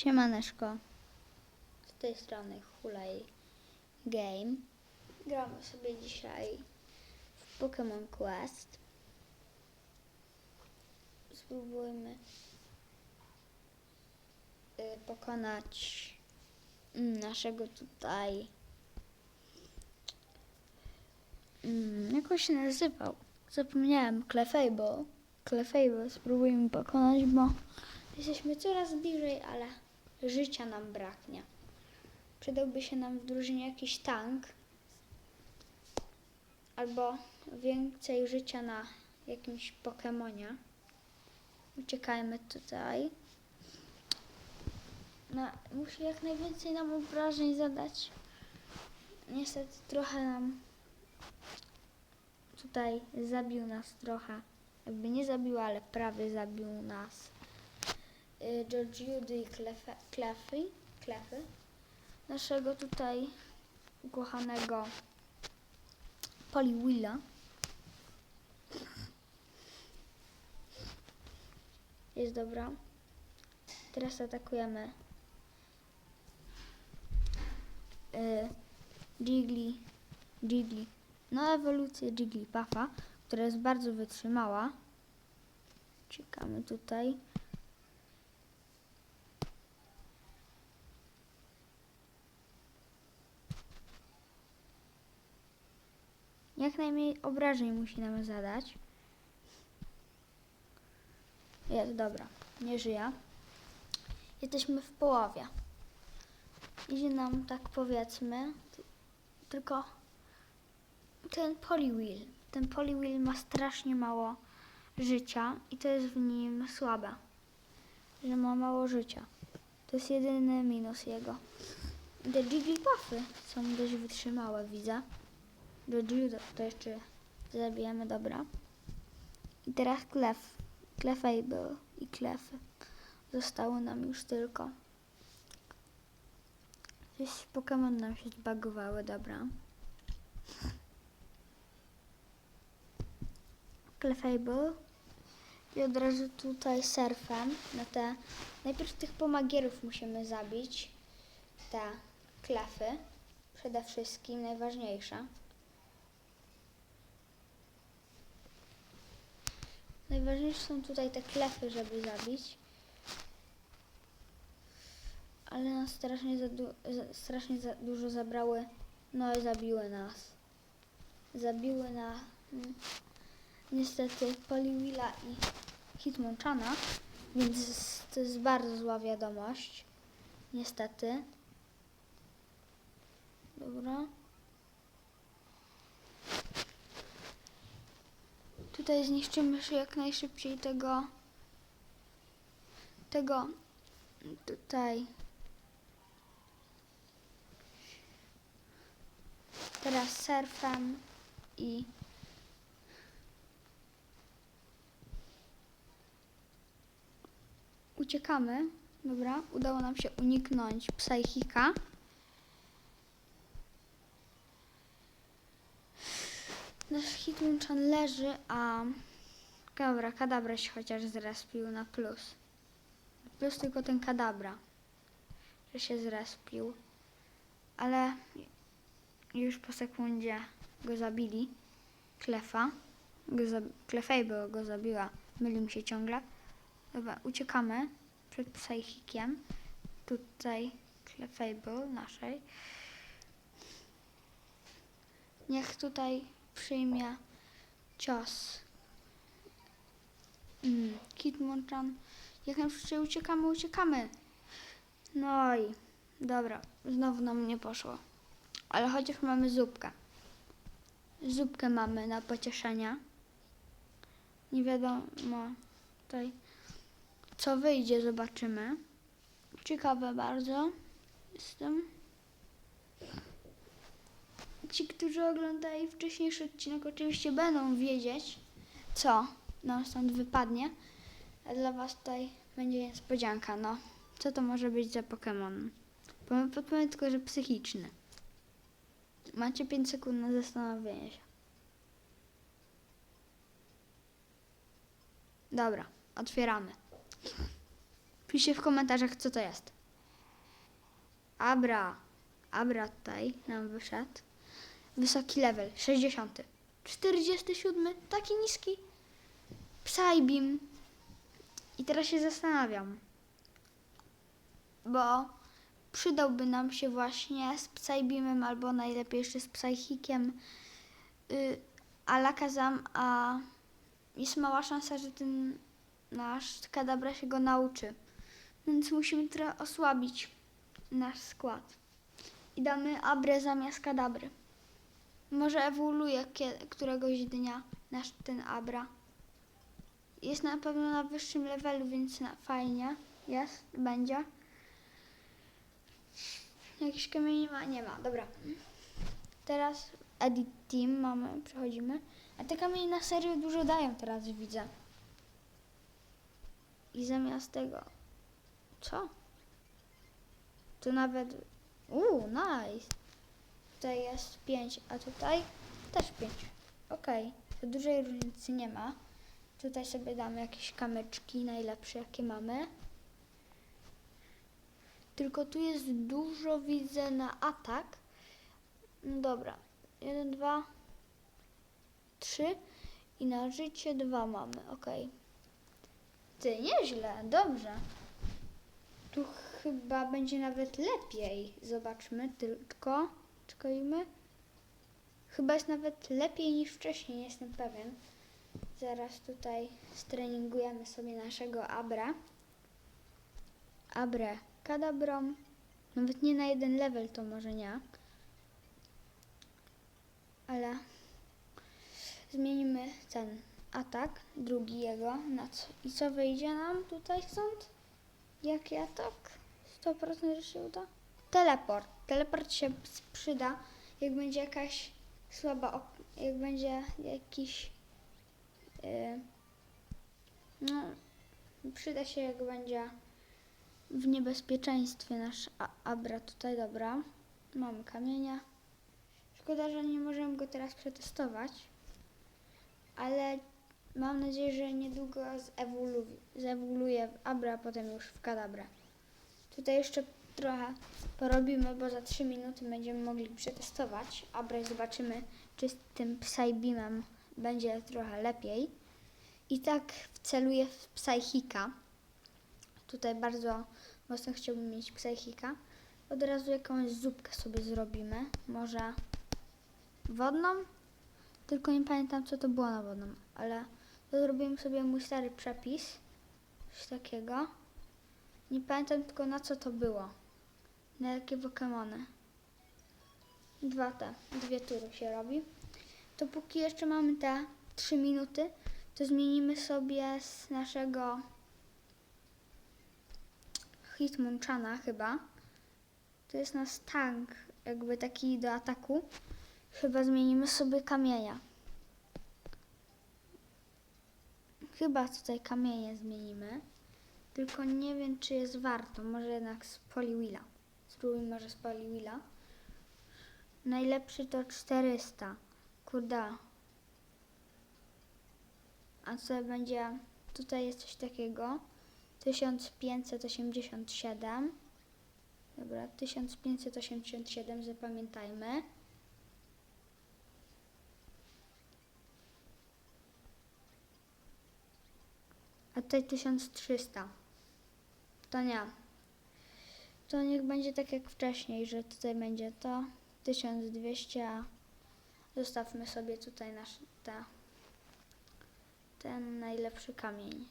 Siemaneczko. Z tej strony Hulaj Game. Gramy sobie dzisiaj w Pokémon Quest. Spróbujmy y, pokonać naszego tutaj. Mm, jak on się nazywał? Zapomniałem. Clefable. Clefable. Spróbujmy pokonać, bo jesteśmy coraz bliżej, ale życia nam braknie. Przydałby się nam w drużynie jakiś tank. Albo więcej życia na jakimś Pokemonie. Uciekajmy tutaj. No, musi jak najwięcej nam obrażeń zadać. Niestety trochę nam tutaj zabił nas trochę. Jakby nie zabił, ale prawie zabił nas. Y, George Judy Clefy, Clefy. Naszego tutaj ukochanego Poliwilla. Jest dobra. Teraz atakujemy y, Jiggly, Jiggly, no ewolucję Jigglypuffa, która jest bardzo wytrzymała. Czekamy tutaj. Jak najmniej obrażeń musi nam zadać. Jest, dobra, nie żyje. Jesteśmy w połowie. Idzie nam tak powiedzmy, ty- tylko ten Poliwheel. Ten Poliwheel ma strasznie mało życia i to jest w nim słabe, że ma mało życia. To jest jedyny minus jego. Te Jigglypuffy są dość wytrzymałe, widzę. Do Judo to jeszcze zabijamy, dobra. I teraz Clef, Clefable i Clefy. Zostały nam już tylko. Jakieś Pokémon nam się zbagowały, dobra. Clefable. I od razu tutaj surfem na te... Najpierw tych pomagierów musimy zabić. Te klefy. Przede wszystkim najważniejsze. Najważniejsze są tutaj te klefy, żeby zabić. Ale nas strasznie za, strasznie za dużo zabrały. No i zabiły nas. Zabiły na mm, niestety Poliwilla i Hitmonchana, więc to jest bardzo zła wiadomość. Niestety. Dobra. Tutaj zniszczymy jak najszybciej tego tego tutaj teraz surfem i uciekamy. Dobra, udało nam się uniknąć psychika. Nasz Hitmonchan leży, a dobra, kadabra się chociaż zrespił na plus. Plus tylko ten kadabra, że się zrespił. Ale już po sekundzie go zabili. Klefa. Go Clefable go zabiła. Myli mi się ciągle. Dobra, uciekamy przed psychikiem. Tutaj Clefable naszej. Niech tutaj przyjmie cios. Mm, Kitmonchan. Jak najszybciej uciekamy, uciekamy. No i dobra, znowu nam nie poszło. Ale chociaż mamy zupkę. Zupkę mamy na pocieszenie. Nie wiadomo tutaj co wyjdzie, zobaczymy. Ciekawe bardzo. Jestem. Ci, którzy oglądali wcześniejszy odcinek, oczywiście będą wiedzieć, co nam stąd wypadnie. A dla Was tutaj będzie niespodzianka. No, co to może być za Pokémon? Powiem, podpowiem tylko, że psychiczny. Macie 5 sekund na zastanowienie się. Dobra, otwieramy. Piszcie w komentarzach, co to jest. Abra. Abra tutaj nam wyszedł. Wysoki level, 60. 47, taki niski. Psybeam. I teraz się zastanawiam, bo przydałby nam się właśnie z Psybeamem albo najlepiej jeszcze z Psychikiem y, Alakazam, a jest mała szansa, że ten nasz kadabra się go nauczy. Więc musimy trochę osłabić nasz skład. I damy Abrę zamiast kadabry. Może ewoluuje któregoś dnia nasz ten Abra. Jest na pewno na wyższym levelu, więc na, fajnie jest, będzie. Jakiś kamień nie ma? Nie ma, dobra. Teraz edit team mamy, przechodzimy. A te kamienie na serio dużo dają teraz, widzę. I zamiast tego... Co? Tu nawet... Uuu, nice. Tutaj jest 5, a tutaj też 5. Okej, to dużej różnicy nie ma. Tutaj sobie damy jakieś kamyczki, najlepsze jakie mamy. Tylko tu jest dużo, widzę, na atak. No dobra. 1, 2, 3 i na życie 2 mamy. Okej. Ty, nieźle, dobrze. Tu chyba będzie nawet lepiej. Zobaczmy tylko. Czekajmy. Chyba jest nawet lepiej niż wcześniej, nie jestem pewien. Zaraz tutaj streningujemy sobie naszego Abra. Abre Kadabrom. Nawet nie na jeden level to może nie. Ale zmienimy ten atak, drugi jego. Na co? I co wyjdzie nam tutaj stąd? Jaki atak? 100% że się uda? Teleport. Teleport się przyda, jak będzie jakaś słaba, jak będzie jakiś yy, no, przyda się jak będzie w niebezpieczeństwie nasz Abra tutaj, dobra. Mamy kamienia. Szkoda, że nie możemy go teraz przetestować, ale mam nadzieję, że niedługo zewolu- zewoluuje w Abra, a potem już w Kadabra. Tutaj jeszcze trochę porobimy, bo za 3 minuty będziemy mogli przetestować Abra zobaczymy, czy z tym Psybeamem będzie trochę lepiej. I tak wceluję w Psychika. Tutaj bardzo mocno chciałbym mieć Psychika. Od razu jakąś zupkę sobie zrobimy. Może wodną? Tylko nie pamiętam, co to było na wodną, ale to zrobiłem sobie mój stary przepis. Coś takiego. Nie pamiętam tylko na co to było. Na jakie Pokemony. Dwa te, dwie tury się robi. To póki jeszcze mamy te 3 minuty, to zmienimy sobie z naszego Hitmonchana chyba. To jest nasz tank, jakby taki do ataku. Chyba zmienimy sobie kamienia. Chyba tutaj kamienie zmienimy. Tylko nie wiem, czy jest warto. Może jednak z Poliwilla. Spróbujmy może z Poliwilla. Najlepszy to 400. Kurde. A co będzie? Tutaj jest coś takiego. 1587. Dobra, 1587 zapamiętajmy. A tutaj 1300. To nie. To niech będzie tak jak wcześniej, że tutaj będzie to 1200. a Zostawmy sobie tutaj nasz ta, ten najlepszy kamień.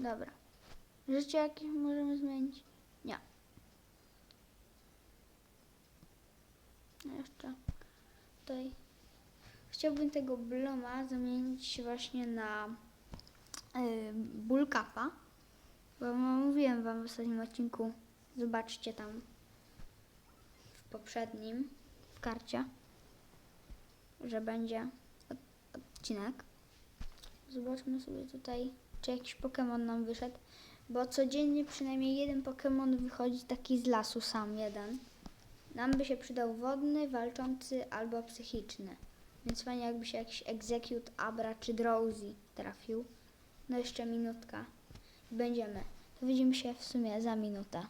Dobra. Życie jakie możemy zmienić? Nie. Jeszcze tutaj. Chciałbym tego bloma zamienić właśnie na yy, bulkapa. Bo mówiłem wam w ostatnim odcinku. Zobaczcie tam w poprzednim, w karcie, że będzie od, odcinek. Zobaczmy sobie tutaj, czy jakiś Pokémon nam wyszedł. Bo codziennie przynajmniej jeden Pokémon wychodzi taki z lasu, sam jeden. Nam by się przydał wodny, walczący albo psychiczny. Więc fajnie jakby się jakiś Execute, Abra czy Drowsy trafił. No jeszcze minutka. Będziemy. To widzimy się w sumie za minutę.